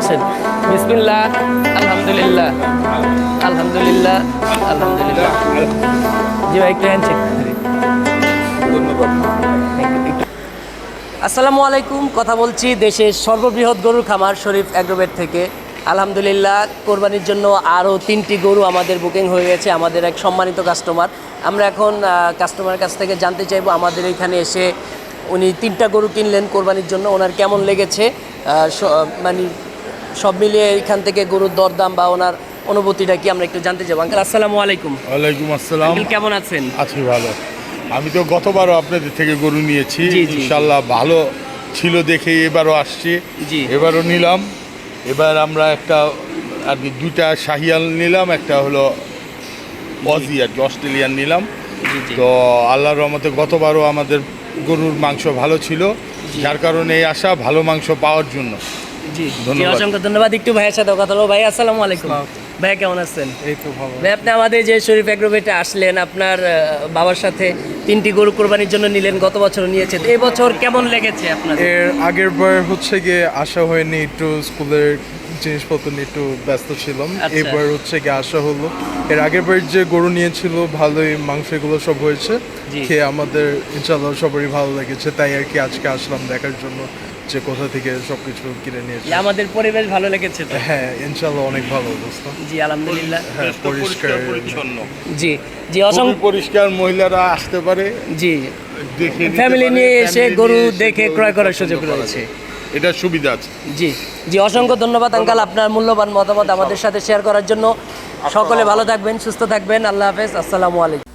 আসেন। বিসমিল্লাহ আলহামদুলিল্লাহ আলহামদুলিল্লাহ আলহামদুলিল্লাহ। জি ভাই একটু হ্যান্ড চেক আসসালামু আলাইকুম কথা বলছি দেশের সর্ববৃহৎ গরুর খামার শরীফ অ্যাগ্রোভেট থেকে। আলহামদুলিল্লাহ কোরবানির জন্য আরও তিনটি গরু আমাদের বুকিং হয়ে গেছে আমাদের এক সম্মানিত কাস্টমার আমরা এখন কাস্টমারের কাছ থেকে জানতে চাইব আমাদের এখানে এসে উনি তিনটা গরু কিনলেন কোরবানির জন্য ওনার কেমন লেগেছে? মানে সব মিলিয়ে এখান থেকে গরুর দরদাম বা ওনার অনুভূতিটা কি আমরা একটু জানতে চাইব আঙ্কেল আসসালামু আলাইকুম। ওয়ালাইকুম আসসালাম। কেমন আছেন? আছি ভালো। আমি তো গতবারও আপনাদের থেকে গরু নিয়েছি। ইনশাল্লাহ ভালো ছিল দেখে এবারও আসছি। এবারও নিলাম। এবার আমরা একটা আর কি দুইটা শাহিয়াল নিলাম একটা হলো অজি আর কি অস্ট্রেলিয়ান নিলাম। তো আল্লাহর রহমতে গতবারও আমাদের গরুর মাংস ভালো ছিল। যার কারণে এই আশা ভালো মাংস পাওয়ার জন্য। জি। জি ধন্যবাদ। অসংখ্য ধন্যবাদ। একটু ভাইয়ের সাথে কথা বলব। ভাই আসসালামু আলাইকুম। ভাইয়া কেমন আছেন? এই তো ভালো। ভাই আপনি আমাদের যে শরীফ অ্যাগ্রোভেটে আসলেন আপনার বাবার সাথে তিনটি গরু কোরবানির জন্য নিলেন গত বছর নিয়েছেন। এই বছর কেমন লেগেছে আপনার এর আগের বার হচ্ছে গিয়ে আসা হয়নি একটু স্কুলের জিনিসপত্র নিয়ে একটু ব্যস্ত ছিলাম। আচ্ছা। এবার হচ্ছে গিয়ে আসা হলো। এর আগের বার যে গরু নিয়েছিল ভালোই মাংস এগুলো সব হয়েছে। খেয়ে আমাদের ইনশাল্লাহ সবারই ভালো লেগেছে। তাই আর কি আজকে আসলাম দেখার জন্য যে কোথা থেকে সবকিছু কিনে নিয়েছে আমাদের পরিবেশ ভালো লেগেছে তো। হ্যাঁ ইনশাল্লাহ অনেক ভালো অবস্থা। জি আলহামদুলিল্লাহ। হ্যাঁ পরিষ্কার পরিচ্ছন্ন। জি জি অসংখ্য পরিষ্কার মহিলারা আসতে পারে। জি দেখে ফ্যামিলি নিয়ে এসে গরু দেখে ক্রয় করার সুযোগ করা রয়েছে। এটা সুবিধা আছে। জি জি, অসংখ্য ধন্যবাদ আঙ্কাল, আপনার মূল্যবান মতামত আমাদের সাথে শেয়ার করার জন্য। সকলে ভালো থাকবেন, সুস্থ থাকবেন, আল্লাহ হাফেজ, আসসালামু আলাইকুম।